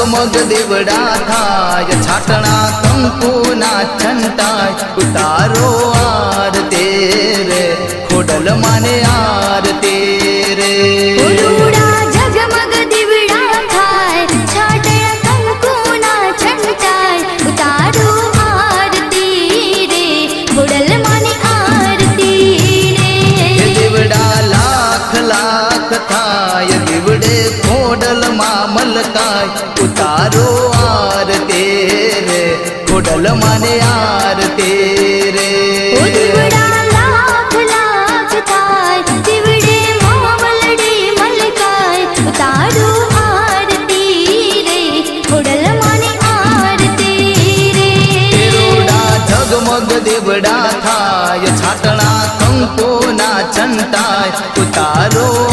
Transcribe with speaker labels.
Speaker 1: ઝગમગ દેવડા થાય છાટણા કંકુના છંટાય ઉતારો આર તેરે ખોડલ માને
Speaker 2: આર
Speaker 1: તેરે. લાખ લાખ થાય દીવડે ખોડલ માં મલકાય ઉતારો આર તેરે. ખોડલ માને આર તેરે. દીવડે થાય. છાટણા કંકોના છંટાય ઉતારો